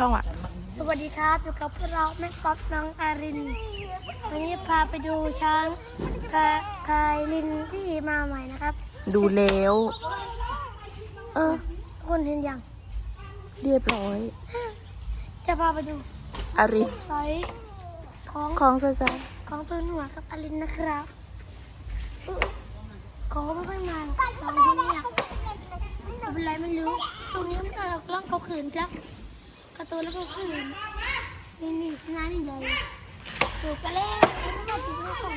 ช่องอะ สวัสดีครับอยู่กับพวกเราแม่ก๊อฟน้องอาริน วันนี้พาไปดูช้างกาคายลินที่มาใหม่นะครับ ดูแล้ว เออทุกคนเห็นยัง เรียบร้อย จะพาไปดูอารินสอยของของซาซาของตัวหนวดกับอารินนะครับอุ๊ยของไม่ค่อยมาตอนที่เนี่ยไม่เป็นไรไม่รู้ ตรงนี้มันก็กล้องเขาขืนครับก ระตูนแล้วก็ขืนนี่นี่ชนะนี่ใหญ่ถูกกันแล้วไม่ต้องถูกแล้วก่อน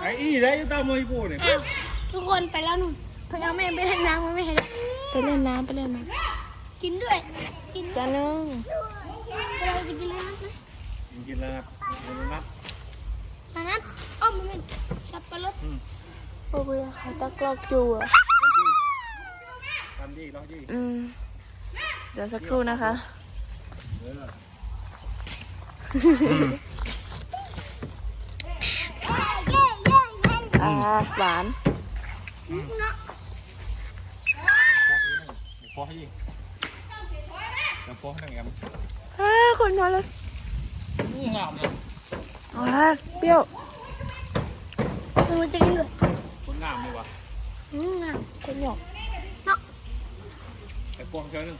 ไอ้อีได้ยังตามมือกูเนี่ยอ้าวทุกคนไปแล้วหนุ่มพยายามไม่ไปเล่นน้ำมันไม่เห็นไปเล่นน้ำไปเล่นน้กินด้วยกินำจ้านึงเราจะกินเลยนะกินแล้วนะกินแล้วนะมานัดอ้อมมันเป็นสับปะรดโอ้ยเขาตะกรอกอยู่อะทำดีลองดีอืม เดี๋ยวสักครู่นะคะเอออ่าหวาน พอให้ยิงเดี๋ยวพอให้หนึ่งแอมอ่าคนนอนแล้วนี่งามเลยอ่าเปรี้ยวมันจะกินด้วยคนงามเลยวะอืมอะคนหยอกเนาะไอ้พวงเจ้าหนึ่ง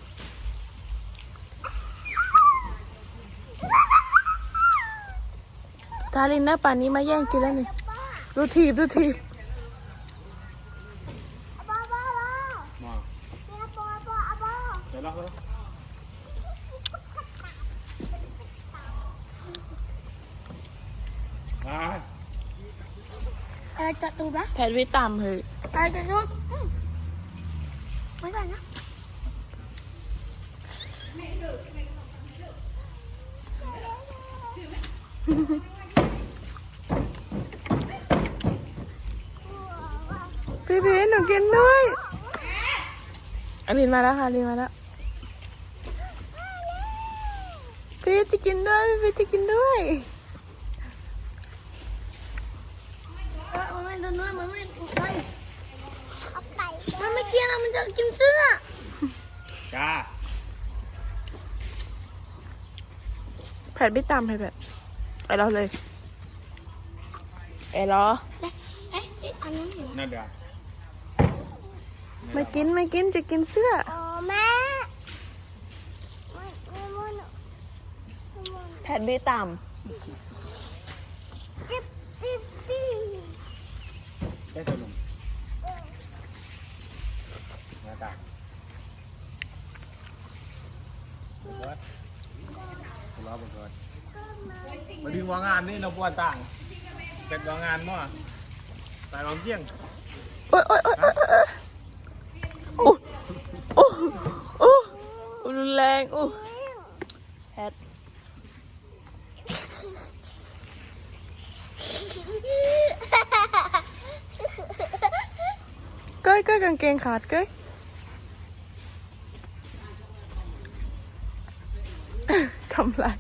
ทารินหน้าป่านนี้มาแย่งกินแล้วนี่ดูทีบดูทีบมาเดี๋ยวล็อกแล้วมาอะไรจะดูปะแพทย์วิตามเฮ้ยอะไรจะดูอืมไม่ได้นะ พี่พีชหนูกินด้วยอลินมาแล้วค่ะอลินมาแล้ว พี่จะกินด้วย พี่จะกินด้วยเออมันไม่โดนด้วยมันไม่ถูกใจมันไม่กินอะมันจะกินเสื้อจ้าแผดไม่ตามให้แผดไปเราเลย เอรอเอ๊ะเอ๊ะเอ๊ะอันนั้นเรอนั่นเดี๋ยว ไม่กินไม่กินจะกินเสื้อ อ๋อแม่แผดไม่ตามจิ๊บจิ๊บจิ๊บได้สนุกนะจ้าเบิร์ดรอเบิร์ดมาดึงวางงานนี่เราปวดต่างเก็บวางงานมั่วใส่วางเกี้ยงโอ๊ยโอ๊ยโอ๊ยโอ๊ยโอ้โอ้โอ้รุนแร งโอ้แผดเก้ยเก้ยกางเกงขาดเก้ยทำลาย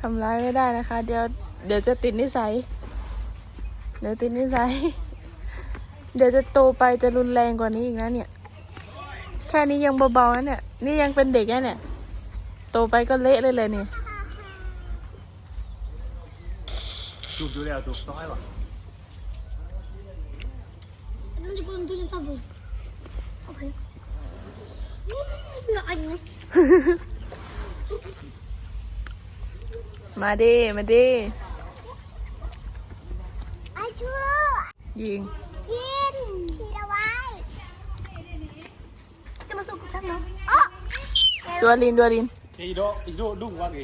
ทำลายไม่ได้นะคะ เดี๋ยวเดี๋ยวจะติดนิสัย เดี๋ยวติดนิสัย เดี๋ยวจะโตไปจะรุนแรงกว่านี้อีกนะเนี่ย แค่นี้ยังเบาๆนะเนี่ย นี่ยังเป็นเด็กนะเนี่ย โตไปก็เละเลยเลยเนี่ยถูกอยู่แล้วถูกต้องให้ป่ะ Nanti pun tunjuk sabun. Oke. Enggak aja. มาดิมาดิ Acu. ยิง Kin. Tidak baik. Kita masuk ke sana. Oh. ดัวลินดัวลิน อีโดอีโดดุ้งว่าไง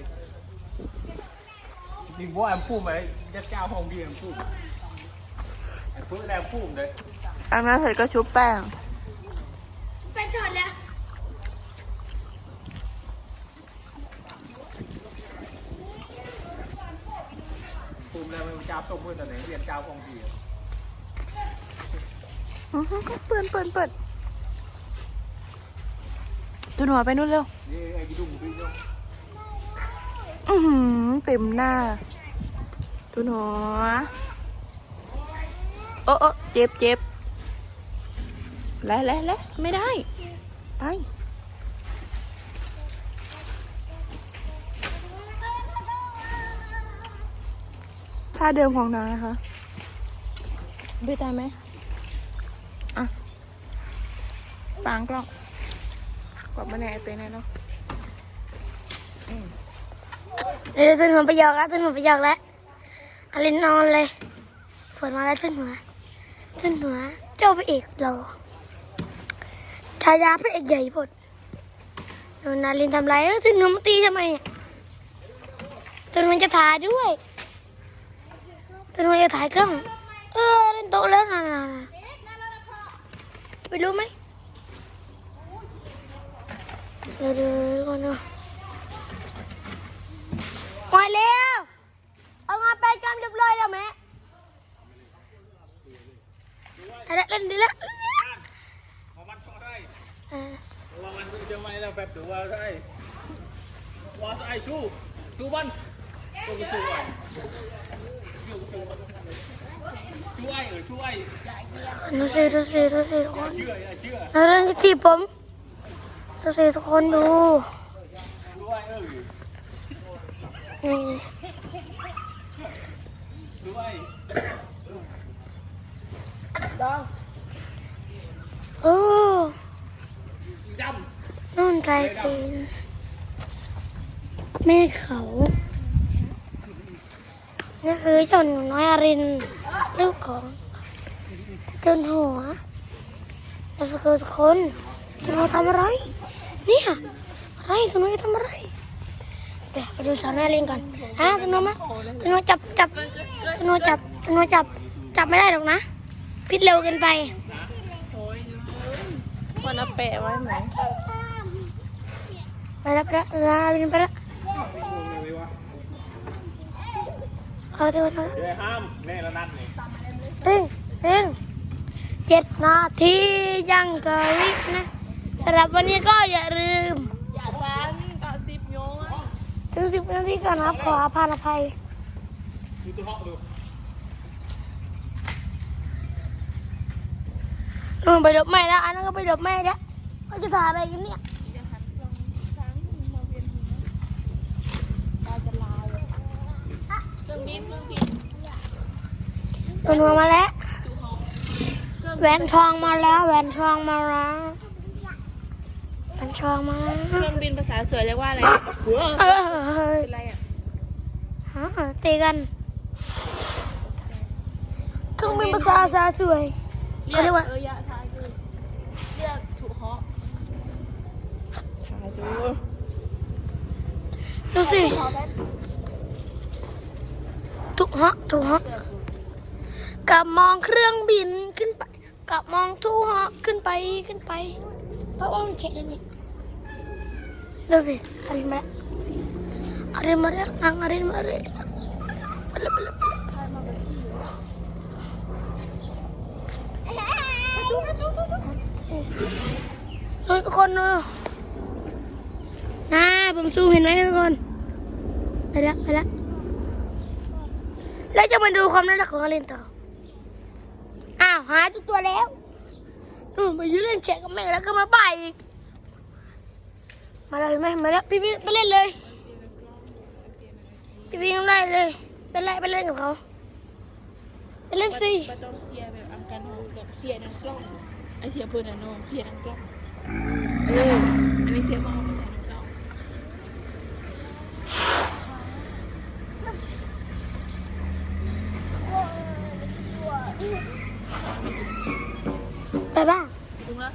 ดิงว่าแอมพูดไหมจะเจ้าห้องดีแอมพูดแอมพูดแอมพูดเลยอาบน้ำเสร็จก็ชุบแป้ง Pencet ya. พูดแล้วมันเจ้าต้มมือตอนไหนเรียนเจ้าห้องดีอื้อหือเปิดเปิดเปิด ตัวหนูไปนู่นเร็วอือหือเต็มหน้าตัวหนูโอ้โอเจ็บเจ็บแล้วแล้วแล้วไม่ได้ ไปท่าเดิมของนางนะคะด้วยใจไหมอะปางกล้อง กมาแน่เต้นแน่เนาะเดี๋ยวตื่นหัวไปหยอกแล้วตื่นหัวไปหยอกแล้วอลินนอนเลยฝนมาแล้วตื่นหัวตื่นหัวเจ้าพระเอกเราชายาพระเอกใหญ่พดโดนนารินทำไรเอ้ยตื่นหัวมาตีทำไมอะตื่นหัวจะถ่ายด้วยตื่นหัวจะถ่ายกล้องเออเล่นโต๊ะแล้วนะไปรู้ไหม เดี๋ยวเดี๋ยวเดี๋ยวก่อนเนาะมาเร็ว เอางานไปกันเรียบร้อยแล้วแม่เอาละเล่นดีละของมันก็ได้เออว่ามันเพิ่งจะไม่แล้วแป๊บดูว่าได้ว่าไอ้ชู้ชู้มันตัวกูชู้ไอ้ชู้ชู้ชู้ไอ้เออชู้ไอ้ดูสิดูสิดูสิทุกคนเชื่อไอ้เชื่อแล้วเรื่องที่ทีบผม ดูสิทุกคนดูนี่ชู้ไอ้โอ้นู่นไรสินแม่เขานี่คือเจ้าหนูน้อยอารินลูกของจนหัวแล้วสกุลคนจนหัวทำอะไร เนี่ยอะไรจนหัวจะทำอะไรเดี๋ยวไปดูสาวน้อยอารินก่อนฮะจนหัวมาจนหัวจับจับจนหัวจับจนหัวจับจับไม่ได้หรอกนะ พิษเร็วเกินไปวันเอาแปะไว้ไหมไปแล้วไปแล้วอารินไปแล้วำไม่วะเอาเถอะเอาเถอะเดี๋ยวห้ามแน่แล้วนัดนี่เร่งเร่งเจ็ดนาทียังกะวินะสำหรับวันนี้ก็อย่าลืมอย่าฟันต่อสิบโยงถึงสิบนาทีก่อนนะครับ ขออภัยอภัยดูตัวเหาะดูนู่นไปหลบแม่แล้วอันนั้นก็ไปหลบแม่แล้วเขาจะถ่ายอะไรกันเนี่ยอย่าหันกล้องซ้ายมาเวียนหัวตาจะลายเลยเครื่องบินเครื่องบินโดนหัวมาแล้วแหวนทองมาแล้วแหวนทองมาแล้ว แหวนทองมาแล้วเครื่องบินภาษาสวยเรียกว่าอะไรหัวเออเฮ้ยเป็นไรอะฮะตีกันเครื่องบินภาษาซาสวยเขาเรียกว่าเออยะทายคือเรียกถูกเหาะถ่ายดูดูสิถูกฮะถูกฮะกับมองเครื่องบินขึ้นไปกับมองทูฮะขึ้นไปขึ้นไปเพราะว่ามันแข็งนี่ ดูสิอะไรมาอะไรมาเรียกนางอะไรมาเรียกไปเลยไปเลยทุกคนดูนะผมซูมเห็นไหมทุกคนไปแล้วไปแล้วแล้วจะมาดูความน่ารักของอลินต่อ อ้าวหายทุกตัวแล้วนู่นไปยืนเล่นแชร์กับแม่แล้วก็มาบ่ายอีก มาเลยแม่มาแล้วพี่พี่ไปเล่นเลย พี่พี่ไล่เลยไปไล่ไปเล่นกับเขาไปเล่นสิไม่ต้องเสียแบบอังการโฮแบบเสียนังกล้องไอเสียเพื่อนอะโนเสียนังกล้องเอออันนี้เสียมองภาษานังกล้องไปบ้างลุงละ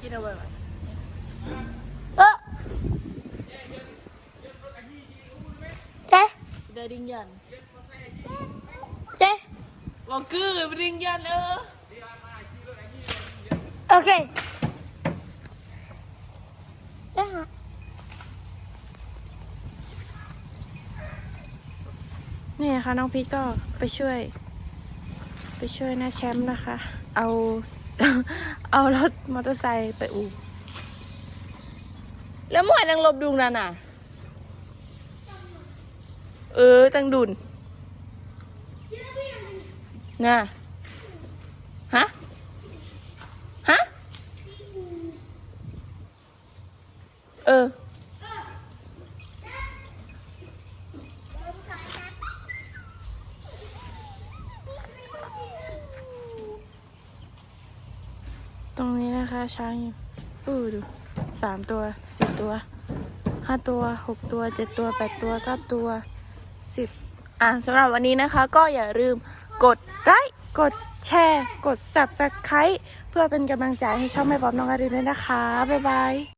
กินเอาไว้ก่อน เออเจ๊ เดยวดิงยันเจ๊บอกคือดิงยันเออโอเคเจ๊ฮะนี่ค่ะน้องพีทก็ไปช่วย ไปช่วยนะแชมป์นะคะ เอาเอารถมอเตอร์ไซค์ไปอู่แล้วหมวยนางลบดุงนั่นน่ะเเออจังดุนน่ะฮะ ฮะ เออ ตรงนี้นะคะช้างอยู่อู้ดูสามตัวสี่ตัวห้าตัวหกตัวเจ็ดตัวแปดตัวเก้าตัว สิบอะสำหรับวันนี้นะคะก็อย่าลืมกดไลค์กดแชร์ กด subscribe เพื่อเป็นกำลังใจให้ช่องแม่บ๊อบน้องอารินด้วยนะคะ บ๊ายบาย